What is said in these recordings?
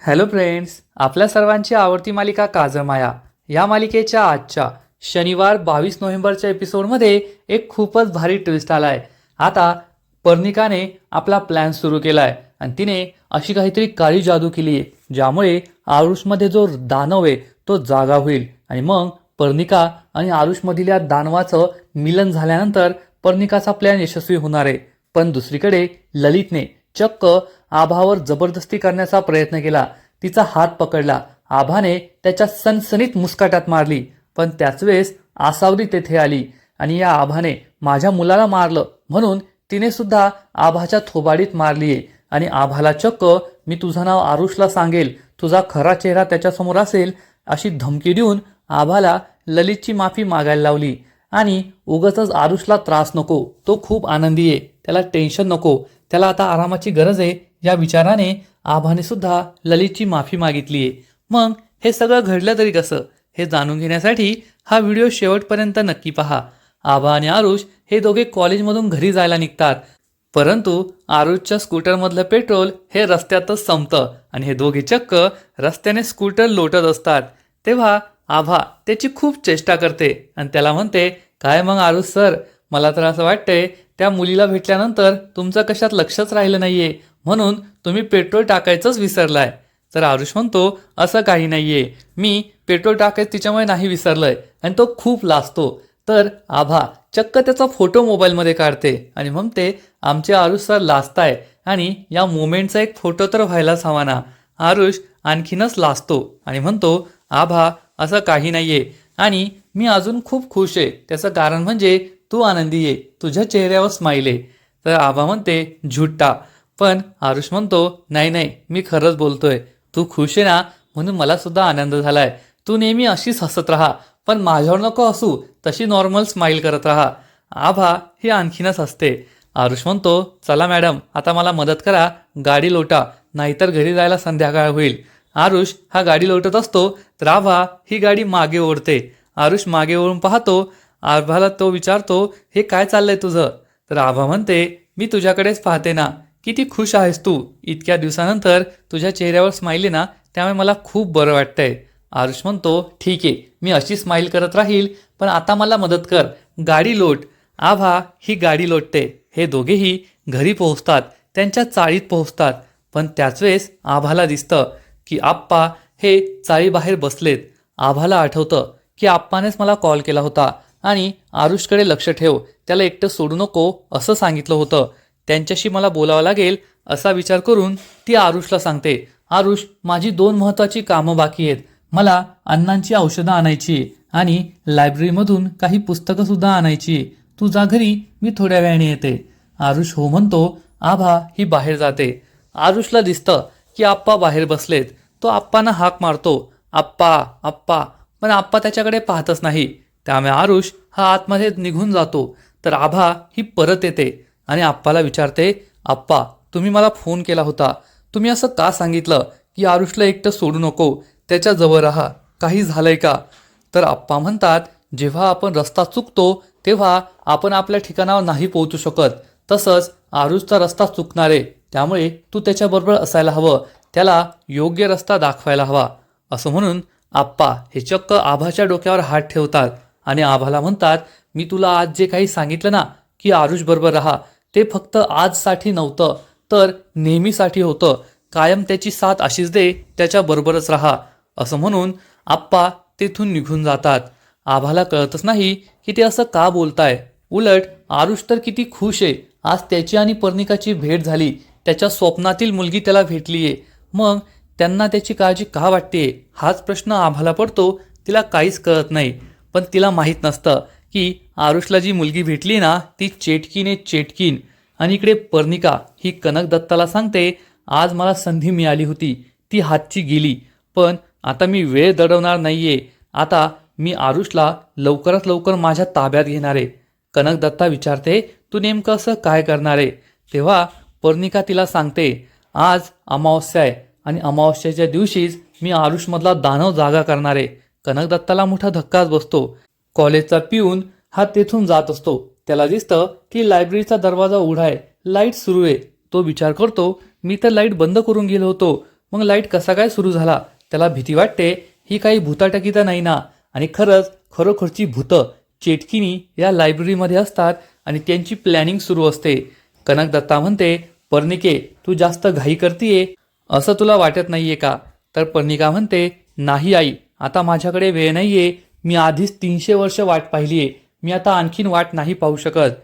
Hello friends आपल्या सर्वांची आवडती मालिका काजमाया या मालिकेच्या आजच्या शनिवार बावीस नोव्हेंबरच्या एपिसोडमध्ये एक खूपच भारी ट्विस्ट आला आहे आता पर्णिकाने आपला प्लॅन सुरू केला आहे आणि तिने अशी काहीतरी काळी जादू केली आहे ज्यामुळे आरुषमध्ये जो दानव आहे तो जागा होईल. आणि मग पर्णिका आणि आरुषमधील या दानवाचं मिलन झाल्यानंतर पर्णिकाचा प्लॅन यशस्वी होणार आहे. पण दुसरीकडे ललितने चक्क आभावर जबरदस्ती करण्याचा प्रयत्न केला. तिचा हात पकडला. आभाने त्याच्या सनसनीत मुस्काटात मारली. पण त्याच वेळेस आसावरी तेथे आली आणि या आभाने माझ्या मुलाला मारलं म्हणून तिने सुद्धा आभाच्या थोबाडीत मारलीये. आणि आभाला चक्क मी तुझं नाव आरुषला सांगेल. तुझा खरा चेहरा त्याच्यासमोर असेल अशी धमकी देऊन आभाला ललितची माफी मागायला लावली. आणि उगाचच आरुषला त्रास नको. तो खूप आनंदी आहे त्याला टेन्शन नको. त्याला आता आरामाची गरज आहे. या विचाराने आभाने सुद्धा ललितची माफी मागितली आहे मग हे सगळं घडलं तरी कसं? हे जाणून घेण्यासाठी हा व्हिडिओ शेवटपर्यंत नक्की पहा. आभा आणि आरुष हे दोघे कॉलेजमधून घरी जायला निघतात. परंतु आरुषच्या स्कूटरमधलं पेट्रोल हे रस्त्यातच संपतं आणि हे दोघे चक्क रस्त्याने स्कूटर लोटत असतात. तेव्हा आभा त्याची खूप चेष्टा करते आणि त्याला म्हणते काय मग आरुष सर मला तर असं वाटतंय त्या मुलीला भेटल्यानंतर तुमचं कशात लक्षच राहिलं नाहीये. म्हणून तुम्ही पेट्रोल टाकायचंच विसरलाय. तर आरुष म्हणतो असं काही नाहीये. मी पेट्रोल टाकायचं तिच्यामुळे नाही विसरलंय आणि तो खूप लाजतो. तर आभा चक्क त्याचा फोटो मोबाईलमध्ये काढते आणि म्हणते आमचे आरुष सर लाजताय आणि या मोमेंटचा एक फोटो तर व्हायलाच हवा ना. आरुष आणखीनच लाजतो आणि म्हणतो आभा असं काही नाहीये. आणि मी अजून खूप खुश आहे. त्याचं कारण म्हणजे तू आनंदी ये तुझ्या चेहऱ्यावर स्माईल आहे तर आभा म्हणते झुट्टा. पण आरुष म्हणतो नाही नाही मी खरंच बोलतोय. तू खुश आहे ना. म्हणून मला सुद्धा आनंद झालाय. तू नेहमी अशीच हसत राहा पण माझ्यावर नको असू तशी नॉर्मल स्माईल करत राहा. आभा ही आणखीनच हसते. आरुष म्हणतो चला मॅडम आता मला मदत करा गाडी लोटा नाहीतर घरी जायला संध्याकाळ होईल. आरुष हा गाडी लोटत असतो तर आभा ही गाडी मागे ओढते. आरुष मागे ओढून पाहतो आभाला तो विचारतो हे काय चाललंय तुझं? तर आभा म्हणते मी तुझ्याकडेच पाहते ना किती खुश आहेस तू. इतक्या दिवसानंतर तुझ्या चेहऱ्यावर स्माईल आहे ना त्यामुळे मला खूप बरं वाटतंय. आरुष म्हणतो ठीक आहे मी अशी स्माईल करत राहील पण आता मला मदत कर. गाडी लोट. आभा ही गाडी लोटते. हे दोघेही घरी पोहोचतात. त्यांच्या चाळीत पोहोचतात. पण त्याच वेळेस आभाला दिसतं की आप्पा हे चाळीबाहेर बसलेत. आभाला आठवतं की आप्पानेच मला कॉल केला होता. आणि आरुषकडे लक्ष ठेव. त्याला एकटं सोडू नको असं सांगितलं होतं. त्यांच्याशी मला बोलावं लागेल असा विचार करून ती आरुषला सांगते. आरुष माझी दोन महत्त्वाची कामं बाकी आहेत. मला अण्णांची औषधं आणायची आणि लायब्ररीमधून काही पुस्तकंसुद्धा आणायची. तू जा घरी मी थोड्या वेळाने येते. आरुष हो म्हणतो आभा ही बाहेर जाते. आरुषला दिसतं की आप्पा बाहेर बसलेत. तो आप्पांना हाक मारतो. आप्पा आप्पा. पण आप्पा त्याच्याकडे पाहतच नाही. त्यामुळे आरुष हा आतमध्ये निघून जातो. तर आभा ही परत येते आणि आप्पाला विचारते आप्पा तुम्ही मला फोन केला होता. तुम्ही असं का सांगितलं की आरुषला एकटं सोडू नको? त्याच्याजवळ राहा. काही झालंय का? तर आप्पा म्हणतात जेव्हा आपण रस्ता चुकतो तेव्हा आपण आपल्या ठिकाणावर नाही पोहोचू शकत. तसंच आरुषचा रस्ता चुकणार आहे. त्यामुळे तू त्याच्याबरोबर असायला हवं. त्याला योग्य रस्ता दाखवायला हवा. असं म्हणून आप्पा हे चक्क आभाच्या डोक्यावर हात ठेवतात. आणि आभाला म्हणतात मी तुला आज जे काही सांगितलं ना की आरुष बरोबर राहा ते फक्त आजसाठी नव्हतं तर नेहमीसाठी होतं. कायम त्याची साथ अशीच दे त्याच्याबरोबरच राहा. असं म्हणून आप्पा तेथून निघून जातात. आभाला कळतच नाही की ते असं का बोलताय. उलट आरुष तर किती खुश आहे. आज त्याची आणि पर्णिकाची भेट झाली. त्याच्या स्वप्नातील मुलगी त्याला भेटली आहे मग त्यांना त्याची काळजी का वाटते हाच प्रश्न आम्हाला पडतो. तिला काहीच कळत नाही. पण तिला माहीत नसतं की आरुषला जी मुलगी भेटली ना ती चेटकीने चेटकीन. आणि इकडे पर्णिका ही कनक दत्ताला सांगते आज मला संधी मिळाली होती ती हातची गेली पण आता मी वेळ दडवणार नाहीये. आता मी आरुषला लवकरात लवकर माझ्या ताब्यात घेणार आहे. कनक दत्ता विचारते तू नेमकं असं काय करणार आहे? तेव्हा पर्णिका तिला सांगते आज अमावस्या आहे आणि अमावस्याच्या दिवशीच मी आरुषमधला दानव जागा करणार आहे. कनकदत्ताला मोठा धक्काच बसतो. कॉलेजचा पिऊन हा तेथून जात असतो. त्याला दिसतं की लायब्ररीचा दरवाजा उघडा आहे. लाइट सुरू आहे. तो विचार करतो मी तर लाइट बंद करून गेलो होतो. मग लाइट कसा काय सुरू झाला? त्याला भीती वाटते ही काही भूताटकी तर नाही ना? आणि खरंच खरोखरची भूतं चेटकिनी या लायब्ररीमध्ये असतात आणि त्यांची प्लॅनिंग सुरू असते. कनक दत्ता म्हणते पर्णिके तू जास्त घाई करतीये? असं तुला वाटत नाहीये का? तर पर्णिका म्हणते नाही आई आता माझ्याकडे वेळ नाहीये. मी आधीच तीनशे वर्ष वाट पाहिलीये. मी आता आणखीन वाट नाही पाहू शकत.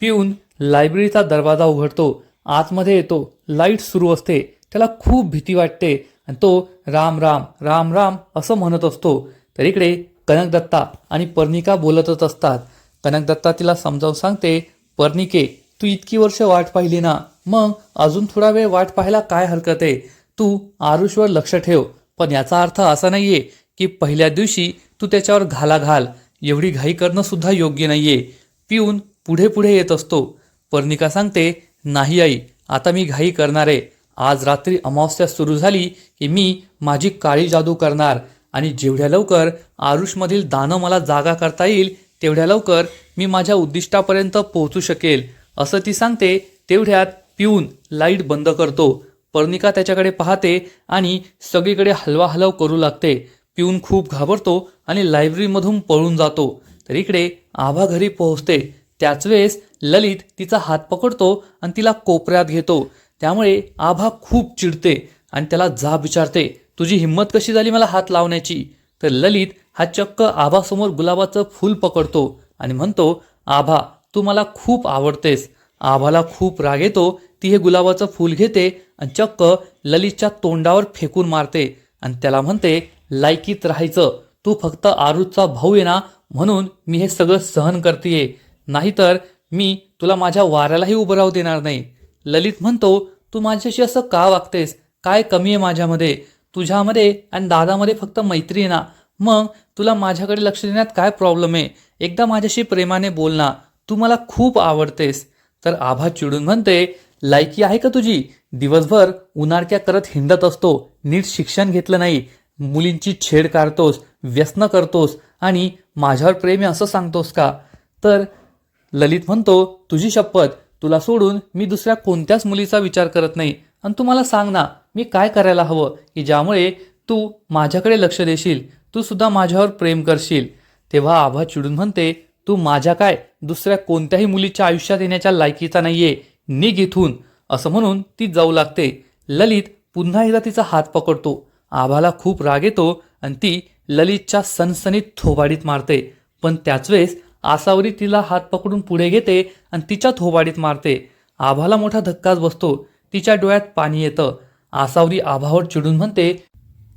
पिऊन लायब्ररीचा दरवाजा उघडतो. आतमध्ये येतो. लाइट सुरू असते. त्याला खूप भीती वाटते. आणि तो राम राम राम राम असं म्हणत असतो. तर इकडे कनकदत्ता आणि पर्णिका बोलतच असतात. कनकदत्ता तिला समजावून सांगते पर्णिके तू इतकी वर्ष वाट पाहिली ना. मग अजून थोडा वेळ वाट पाहायला काय हरकत आहे? तू आरुषवर लक्ष ठेव. पण याचा अर्थ असा नाहीये की पहिल्या दिवशी तू त्याच्यावर घाला घाल एवढी घाई करणंसुद्धा योग्य योग्य नाहीये. पिऊन पुढे पुढे येत असतो. पर्णिका सांगते नाही आई आता मी घाई करणार आहे. आज रात्री अमावस्या सुरू झाली की मी माझी काळी जादू करणार आणि जेवढ्या लवकर आरुषमधील दानं मला जागा करता येईल तेवढ्या लवकर मी माझ्या उद्दिष्टापर्यंत पोहोचू शकेल. असं ती सांगते तेवढ्यात पिऊन लाइट बंद करतो. पर्णिका त्याच्याकडे पाहते आणि सगळीकडे हलवा हलव करू लागते. पिऊन खूप घाबरतो आणि लायब्ररीमधून पळून जातो. तर इकडे आभा घरी पोहोचते. त्याच वेळेस ललित तिचा हात पकडतो आणि तिला कोपऱ्यात घेतो. त्यामुळे आभा खूप चिडते आणि त्याला जाब विचारते तुझी हिंमत कशी झाली मला हात लावण्याची? तर ललित हा चक्क आभासमोर गुलाबाचं फूल पकडतो आणि म्हणतो आभा तू मला खूप आवडतेस. आभाला खूप राग येतो. ती हे गुलाबाचं फूल घेते आणि चक्क ललितच्या तोंडावर फेकून मारते आणि त्याला म्हणते लायकीत राहायचं. तू फक्त आरुजचा भाऊ आहे ना म्हणून मी हे सगळं सहन करतेय. नाहीतर मी तुला माझ्या वाऱ्यालाही उभं राहू देणार नाही. ललित म्हणतो तू माझ्याशी असं का वागतेस? काय कमी आहे माझ्यामध्ये? तुझ्यामध्ये आणि दादामध्ये फक्त मैत्री आहे ना. मग तुला माझ्याकडे लक्ष देण्यात काय प्रॉब्लेम आहे? एकदा माझ्याशी प्रेमाने बोल ना. तू मला खूप आवडतेस. तर आभा चिडून म्हणते लायकी आहे का तुझी? दिवसभर उन्हाळक्या करत हिंडत असतो. नीट शिक्षण घेतलं नाही. मुलींची छेड काढतोस व्यसन करतोस आणि माझ्यावर प्रेम आहे असं सांगतोस का? तर ललित म्हणतो तुझी शपथ तुला सोडून मी दुसऱ्या कोणत्याच मुलीचा विचार करत नाही. आणि तू मला सांग ना मी काय करायला हवं? की ज्यामुळे तू माझ्याकडे लक्ष देशील तू सुद्धा माझ्यावर प्रेम करशील. तेव्हा आभा चिडून म्हणते तू माझ्या काय? दुसऱ्या कोणत्याही मुलीच्या आयुष्यात येण्याच्या लायकीचा नाहीये. निघ इथून. असं म्हणून ती जाऊ लागते. ललित पुन्हा एकदा तिचा हात पकडतो. आभाला खूप राग येतो आणि ती ललितच्या सनसनीत थोबाडीत मारते. पण त्याच वेळेस आसावरी तिला हात पकडून पुढे घेते आणि तिच्या थोबाडीत मारते. आभाला मोठा धक्काच बसतो. तिच्या डोळ्यात पाणी येतं. आसावरी आभावर चिडून म्हणते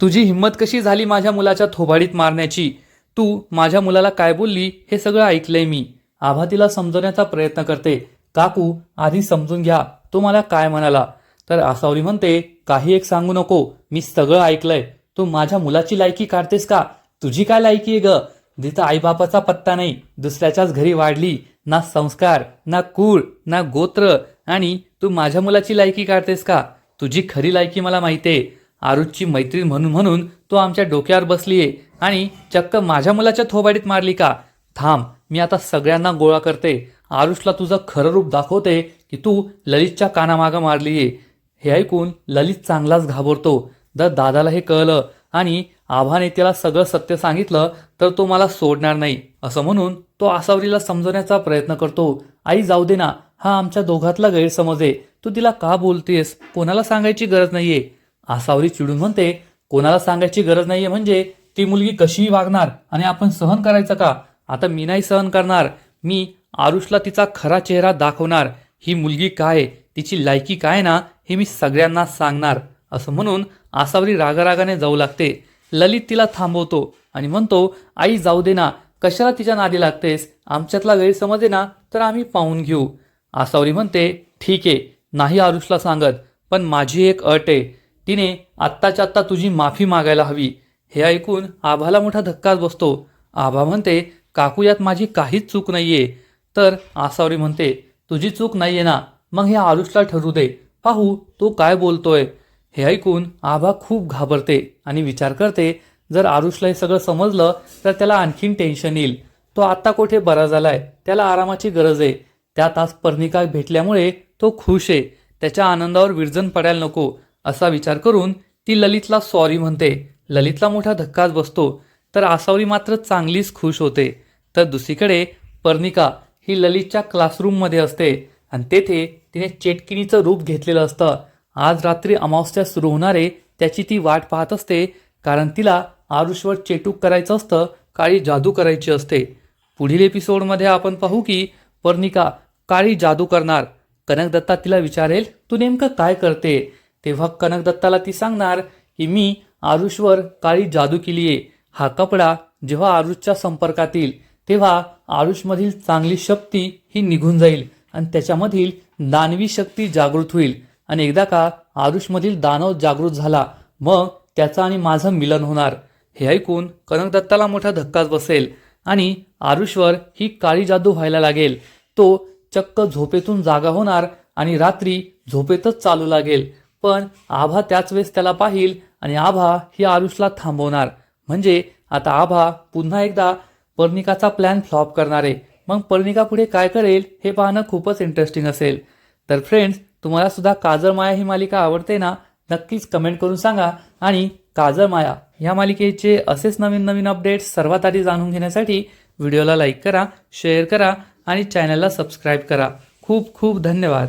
तुझी हिंमत कशी झाली माझ्या मुलाच्या थोबाडीत मारण्याची? तू माझ्या मुलाला काय बोलली हे सगळं ऐकलंय मी. आभा तिला समजवण्याचा प्रयत्न करते. काकू आधी समजून घ्या. तो मला काय म्हणाला? तर आसावरी म्हणते काही एक सांगू नको. मी सगळं ऐकलंय. तू माझ्या मुलाची लायकी काढतेस का? तुझी काय लायकी आहे ग? जिचा आईबापाचा पत्ता नाही दुसऱ्याच्याच घरी वाढली. ना संस्कार ना कुळ ना गोत्र. आणि तू माझ्या मुलाची लायकी काढतेस का? तुझी खरी लायकी मला माहितीये. आरुजची मैत्रीण म्हणून म्हणून तू आमच्या डोक्यावर बसलीये. आणि चक्क माझ्या मुलाच्या थोबाडीत मारली का? थांब मी आता सगळ्यांना गोळा करते. आरुषला तुझं खरं रूप दाखवते की तू ललितच्या कानामागं मारलीये. हे ऐकून ललित चांगलाच घाबरतो. जर दादाला हे कळलं आणि आभाने त्याला सगळं सत्य सांगितलं तर तो मला सोडणार नाही असं म्हणून तो आसावरीला समजवण्याचा प्रयत्न करतो. आई जाऊ दे ना. हा आमच्या दोघातला गैरसमज आहे. तू तिला का बोलतेस? कोणाला सांगायची गरज नाहीये. आसावरी चिडून म्हणते कोणाला सांगायची गरज नाहीये म्हणजे ती मुलगी कशीही वागणार आणि आपण सहन करायचं का? आता मी नाही सहन करणार. मी आरुषला तिचा खरा चेहरा दाखवणार. ही मुलगी काय? तिची लायकी काय ना? हे मी सगळ्यांना सांगणार असं म्हणून आसावरी रागारागाने जाऊ लागते. ललित तिला थांबवतो आणि म्हणतो आई जाऊ दे ना. कशाला तिच्या नादी लागतेस? आमच्यातला गैरसमज ना तर आम्ही पाहून घेऊ. आसावरी म्हणते ठीक आहे नाही आरुषला सांगत पण माझी एक अट आहे. तिने आत्ताच्या आत्ता तुझी माफी मागायला हवी. हे ऐकून आभाला मोठा धक्काच बसतो. आभा म्हणते काकू यात माझी काहीच चूक नाहीये. तर आसावरी म्हणते तुझी चूक नाहीये ना. मग हे आरुषला ठरू दे. पाहू तो काय बोलतोय. हे ऐकून आभा खूप घाबरते आणि विचार करते जर आरुषला हे सगळं समजलं तर त्याला आणखीन टेन्शन येईल. तो आत्ता कुठे बरा झालाय? त्याला आरामाची गरज आहे. त्यात आज पर्णिका भेटल्यामुळे तो खुश आहे. त्याच्या आनंदावर विरजन पडायला नको असा विचार करून ती ललितला सॉरी म्हणते. ललितला मोठा धक्काच बसतो. तर आसावरी मात्र चांगलीच खुश होते. तर दुसरीकडे पर्णिका ही ललितच्या क्लासरूममध्ये असते. आणि तेथे तिने चेटकिनीचं रूप घेतलेलं असतं. आज रात्री अमावस्या सुरू होणारे त्याची ती वाट पाहत असते कारण तिला आरुषवर चेटूक करायचं असतं काळी जादू करायची असते. पुढील एपिसोडमध्ये आपण पाहू की पर्णिका काळी जादू करणार. कनकदत्ता तिला विचारेल तू नेमकं काय करते? तेव्हा कनकदत्ताला ती सांगणार की मी आरुषवर काळी जादू केली आहे. हा कपडा जेव्हा आरुषच्या संपर्कात येईल तेव्हा आरुषमधील चांगली शक्ती ही निघून जाईल. आणि त्याच्यामधील दानवी शक्ती जागृत होईल. आणि एकदा का आरुषमधील दानव जागृत झाला मग त्याचं आणि माझं मिलन होणार. हे ऐकून कनकदत्ताला मोठा धक्काच बसेल आणि आरुषवर ही काळी जादू व्हायला लागेल. तो चक्क झोपेतून जागा होणार आणि रात्री झोपेतच चालू लागेल. पण आभा त्याच वेळेस त्याला पाहिल आणि आभा ही आरुषला थांबवणार. म्हणजे आता आभा पुन्हा एकदा पर्णिकाचा प्लॅन फ्लॉप करणार. आहे मग पर्णिका पुढे काय करेल हे पाहणं खूपच इंटरेस्टिंग असेल. तर फ्रेंड्स तुम्हाला सुद्धा काजळ माया ही मालिका आवडते ना नक्कीच कमेंट करून सांगा. आणि काजळ माया या मालिकेचे असेच नवीन नवीन अपडेट्स सर्वात आधी जाणून घेण्यासाठी व्हिडिओला लाईक करा शेअर करा आणि चॅनलला सबस्क्राईब करा. खूप खूप धन्यवाद.